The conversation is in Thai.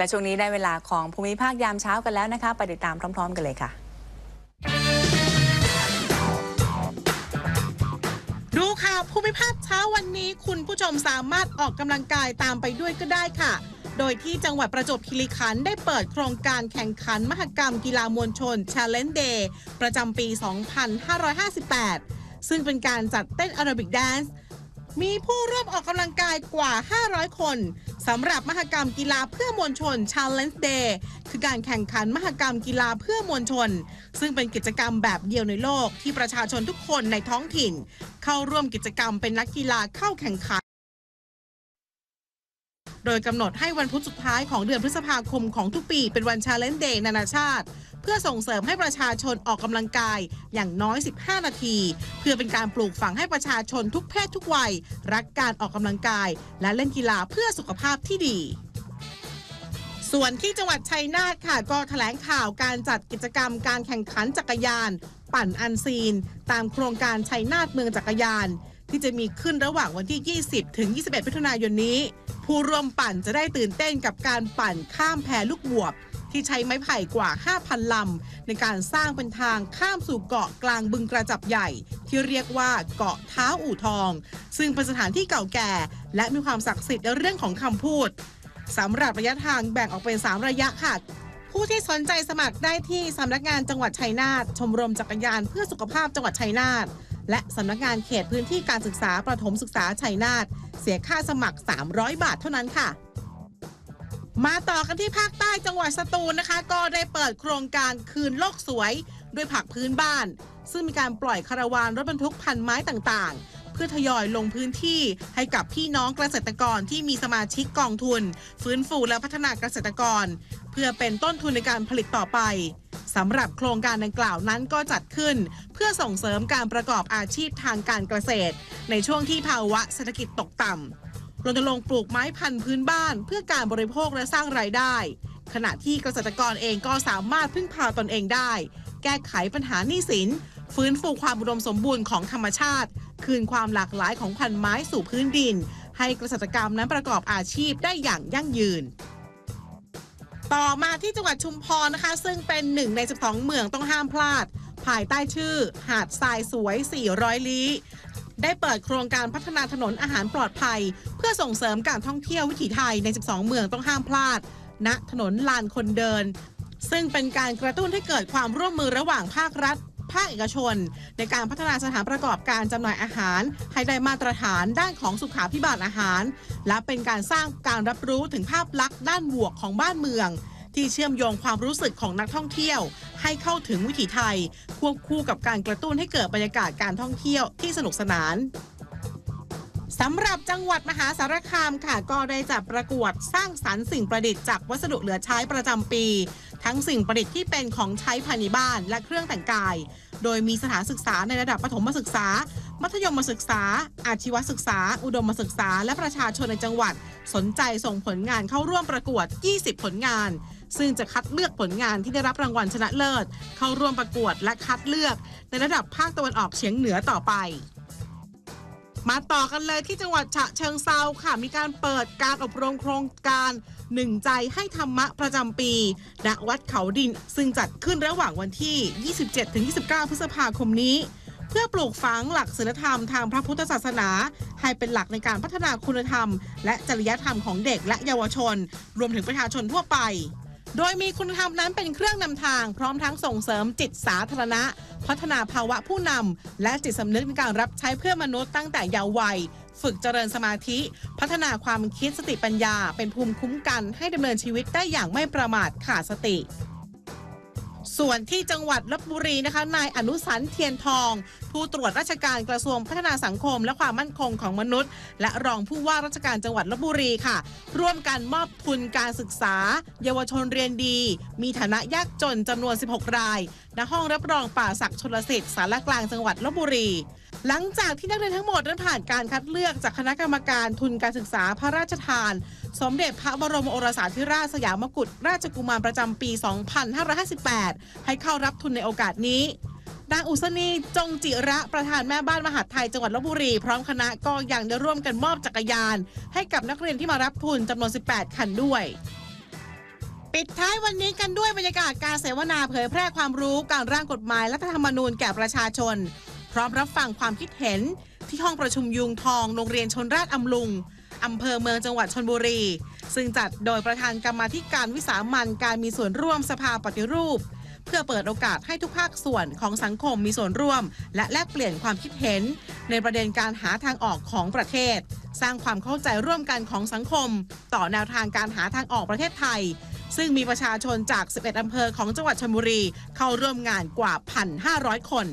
และช่วงนี้ได้เวลาของภูมิภาคยามเช้ากันแล้วนะคะไปติดตามพร้อม ๆ กันเลยค่ะ ดูข่าวภูมิภาคเช้าวันนี้ คุณผู้ชมสามารถออกกำลังกายตามไปด้วยก็ได้ค่ะโดยที่จังหวัดประจวบคีรีขันธ์ได้เปิดโครงการแข่งขันมหกรรมกีฬามวลชน Challenge Day ประจำปี 2558 ซึ่งเป็นการจัดเต้นแอโรบิกแดนซ์ มีผู้ร่วมออกกำลังกายกว่า 500 คนสำหรับมหกรรมกีฬาเพื่อมวลชน Challenge Day คือการแข่งขันมหกรรมกีฬาเพื่อมวลชน ซึ่งเป็นกิจกรรมแบบเดียวในโลกที่ประชาชนทุกคนในท้องถิ่น เข้าร่วมกิจกรรมเป็นนักกีฬาเข้าแข่งขัน โดยกำหนดให้วันพุธสุดท้ายของเดือนพฤษภาคมของทุกปีเป็นวัน Challenge Day นานาชาติ เพื่อส่งเสริมให้ประชาชนออกกำลังกายอย่างน้อย 15 นาที เพื่อเป็นการปลูกฝังให้ประชาชนทุกเพศทุกวัย รักการออกกำลังกาย และเล่นกีฬาเพื่อสุขภาพที่ดีส่วนที่จังหวัดชัยนาทค่ะก็แถลงข่าวการจัดกิจกรรมการแข่งขันจักรยาน ปั่นอันซีน ตามโครงการชัยนาทเมืองจักรยาน ที่จะมีขึ้นระหว่างวันที่ 20 ถึง 21 มิถุนายนนี้ ผู้ร่วมปั่นจะได้ตื่นเต้นกับการปั่นข้ามแพลูกบวบ ที่ใช้ไม้ไผ่กว่า 5,000 ลำ ในการสร้างเป็นทางข้ามสู่เกาะกลางบึงกระจับใหญ่ ที่เรียกว่าเกาะเท้าอู่ทอง ซึ่งเป็นสถานที่เก่าแก่ และมีความศักดิ์สิทธิ์ในเรื่องของคำพูดสำหรับระยะทางแบ่งออกเป็น 3 ระยะค่ะผู้ที่สนใจสมัครได้ที่สำนักงานจังหวัดชัยนาทชมรมจักรยานเพื่อสุขภาพจังหวัดชัยนาท และสำนักงานเขตพื้นที่การศึกษาประถมศึกษาชัยนาทเสียค่าสมัคร 300 บาทเท่านั้นค่ะ มาต่อกันที่ภาคใต้จังหวัดสตูลนะคะ ก็ได้เปิดโครงการคืนโลกสวย ด้วยผักพื้นบ้าน ซึ่งมีการปล่อยคาราวานรถบรรทุกพันไม้ต่างๆ พื่อทยอยลงพื้นที่ให้กับพี่น้องเกษตรกรที่มีสมาชิกกองทุน ฟื้นฟูและพัฒนาเกษตรกร เพื่อเป็นต้นทุนในการผลิตต่อไปสำหรับโครงการดังกล่าวนั้นก็จัดขึ้น เพื่อส่งเสริมการประกอบอาชีพทางการเกษตร ในช่วงที่ภาวะเศรษฐกิจตกต่ำรณรงค์ปลูกไม้พันธุ์พื้นบ้าน เพื่อการบริโภคและสร้างรายได้ ขณะที่เกษตรกรเองก็สามารถพึ่งพาตนเองได้ แก้ไขปัญหาหนี้สิน ฟื้นฟูความอุดมสมบูรณ์ของธรรมชาติ คืนความหลากหลายของพันไม้สู่พื้นดิน ให้เกษตรกรรมนั้นประกอบอาชีพได้อย่างยั่งยืนต่อมาที่จังหวัดชุมพรนะคะ ซึ่งเป็นหนึ่งใน 12 เมืองต้องห้ามพลาด ภายใต้ชื่อ หาดทรายสวย 400 ลี้ ได้เปิดโครงการพัฒนาถนนอาหารปลอดภัย เพื่อส่งเสริมการท่องเที่ยววิถีไทยใน 12 เมืองต้องห้ามพลาดณถนนลานคนเดิน ซึ่งเป็นการกระตุ้นให้เกิดความร่วมมือระหว่างภาครัฐ ภาคเอกชน ในการพัฒนาสถานประกอบการจำหน่ายอาหาร ให้ได้มาตรฐานด้านของสุขาพิบาลอาหาร และเป็นการสร้างการรับรู้ถึงภาพลักษณ์ด้านบวกของบ้านเมือง ที่เชื่อมโยงความรู้สึกของนักท่องเที่ยว ให้เข้าถึงวิถีไทย ควบคู่กับการกระตุ้นให้เกิดบรรยากาศการท่องเที่ยวที่สนุกสนาน สำหรับจังหวัดมหาสารคามค่ะ ก็ได้จัดประกวดสร้างสรรค์สิ่งประดิษฐ์จากวัสดุเหลือใช้ประจำปี ทั้งสิ่งประดิษฐ์ที่เป็นของใช้ภายในบ้านและเครื่องแต่งกาย โดยมีสถานศึกษาในระดับประถมศึกษา มัธยมศึกษา อาชีวศึกษา อุดมศึกษา และประชาชนในจังหวัด สนใจส่งผลงานเข้าร่วมประกวด 20 ผลงาน ซึ่งจะคัดเลือกผลงานที่ได้รับรางวัลชนะเลิศ เข้าร่วมประกวดและคัดเลือก ในระดับภาคตะวันออกเฉียงเหนือต่อไป มาต่อกันเลยที่จังหวัดฉะเชิงเซาค่ะ มีการเปิดการอบรมโครงการหนึ่งใจให้ธรรมะประจำปีณวัดเขาดิน ซึ่งจัดขึ้นระหว่างวันที่ 27-29 พฤษภาคมนี้ เพื่อปลูกฝังหลักศีลธรรมทางพระพุทธศาสนา ให้เป็นหลักในการพัฒนาคุณธรรม และจริยธรรมของเด็กและเยาวชน รวมถึงประชาชนทั่วไป โดยมีคุณธรรมนั้นเป็นเครื่องนำทาง พร้อมทั้งส่งเสริมจิตสาธารณะ พัฒนาภาวะผู้นำและจิตสำนึกในการรับใช้เพื่อมนุษย์ตั้งแต่เยาว์วัย ฝึกเจริญสมาธิ พัฒนาความคิดสติปัญญา เป็นภูมิคุ้มกันให้ดำเนินชีวิตได้อย่างไม่ประมาทขาดสติ ส่วนที่จังหวัดลบบุรีนะคะ นายอนุสันต์เทียนทอง ผู้ตรวจราชการกระทรวงพัฒนาสังคม และความมั่นคงของมนุษย์ และรองผู้ว่าราชการจังหวัดลบบุรีค่ะ ร่วมกันมอบทุนการศึกษา เยาวชนเรียนดี มีฐานะยากจนจำนวน 16 รายณห้องรับรองป่าศักดิ์ชลสิทธิ์สารกลางจังหวัดลบบุรี หลังจากที่นักเรียนทั้งหมดนั้ผ่านการคัดเลือกจากคณะกรรมการทุนการศึกษาพระราชทาน สมเด็จพระบรมโอรสาธิราชสยามกุฎราชกุมารประจำปี 2558 ให้เข้ารับทุนในโอกาสนี้นางอุศนีจงจิระประธานแม่บ้านมหาดไทยจังหวัดลบบุรี พร้อมคณะก็ยังได้ร่วมกันมอบจักรยาน ให้กับนักเรียนที่มารับทุนจำนวน 18 คันด้วย ปิดท้ายวันนี้กันด้วยบรรยากาศการเสวนาเผยแพร่ความรู้การร่างกฎหมายรัฐธรรมนูญแก่ประชาชน พร้อมรับฟังความคิดเห็นที่ห้องประชุมยุงทองโรงเรียนชนราชอำลุงอำเภอเมืองจังหวัดชนบุรี ซึ่งจัดโดยประธานกรรมาธิการวิสามันการมีส่วนร่วมสภาปฏิรูป เพื่อเปิดโอกาสให้ทุกภาคส่วนของสังคมมีส่วนร่วม และแลกเปลี่ยนความคิดเห็น ในประเด็นการหาทางออกของประเทศ สร้างความเข้าใจร่วมกันของสังคม ต่อแนวทางการหาทางออกประเทศไทย ซึ่งมีประชาชนจาก 11 อำเภอของจังหวัดชลบุรีเข้าร่วมงานกว่า 1,500 คน